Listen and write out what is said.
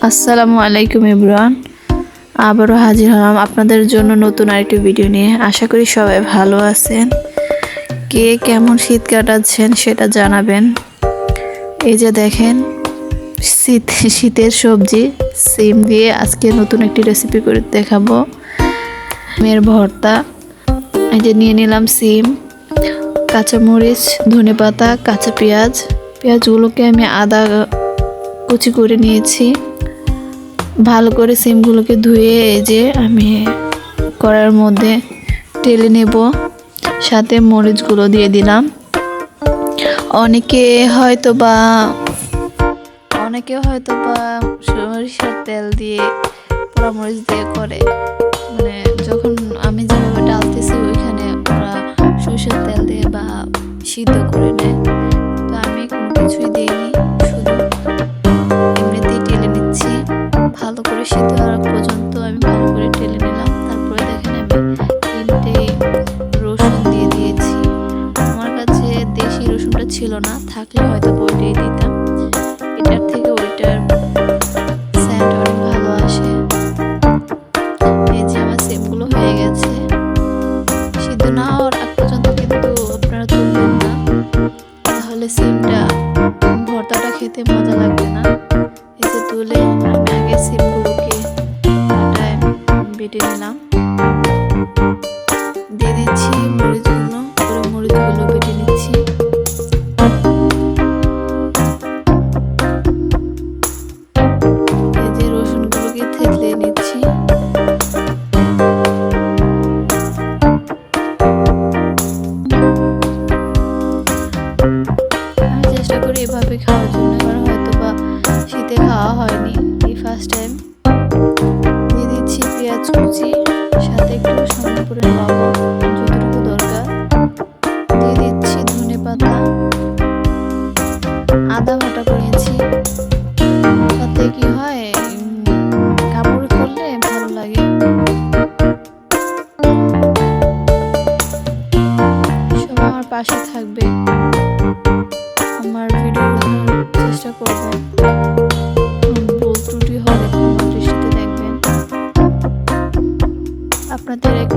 আসসালামু আলাইকুম ইব্রান। আবারও হাজির হলাম আপনাদের জন্য নতুন আরেকটি ভিডিও নিয়ে। আশা করি সবাই ভালো আছেন। কে কেমন শীত কাটাচ্ছেন সেটা জানাবেন। এই যে দেখেন, শীত, শীতের সবজি সিম দিয়ে আজকে নতুন একটি রেসিপি করে দেখাবো। মেয়ের ভর্তা, এই যে নিয়ে নিলাম সিম, কাঁচামরিচ ধনে পাতা কাঁচা পেঁয়াজ। পেঁয়াজগুলোকে আমি আদা কুচি করে নিয়েছি। ভালো করে সিমগুলোকে ধুয়ে যে আমি করার মধ্যে টেলে নেব। সাথে মরিচগুলো দিয়ে দিলাম। অনেকে হয়তো বা অনেকে হয়তো বা সরিষার তেল দিয়ে পোড়া মরিচ দিয়ে করে। মানে যখন আমি যেভাবে ডালতেছি ওইখানে ওরা সরিষার তেল দিয়ে বা সিদ্ধ করে নেয়। তো আমি কোনো কিছুই দিইনি। তিনটে রসুন দিয়ে দিয়েছি। আমার কাছে দেশি রসুনটা ছিল না, থাকলে হয়তো ওইটাই দিতাম। এটার থেকে ওইটার স্যান্ড অনেক ভালো আসে। এই যে আমার সিমগুলো হয়ে গেছে। সিদ্ধ না হওয়ার আগ পর্যন্ত কিন্তু আপনারা তুলবেন না। তাহলে সিমটা ভর্তাটা খেতে মজা লাগবে না। যে তুলে আমি আগে সিমগুলোকে বেটে নিলাম। এভাবে খাওয়ার জন্য এবার হয়তো বা শীতে খাওয়া হয়নি এই ফার্স্ট টাইম দিয়ে দিচ্ছি পেঁয়াজ কুচি, সাথে একটু সামান্য করে লবণ যতটুকু দরকার। দিয়ে দিচ্ছি ধনে পাতা। আদা বাটা করেছি। তাতে কি হয় করলে ভালো লাগে। সবাই আমার পাশে থাকবে। আপনাদের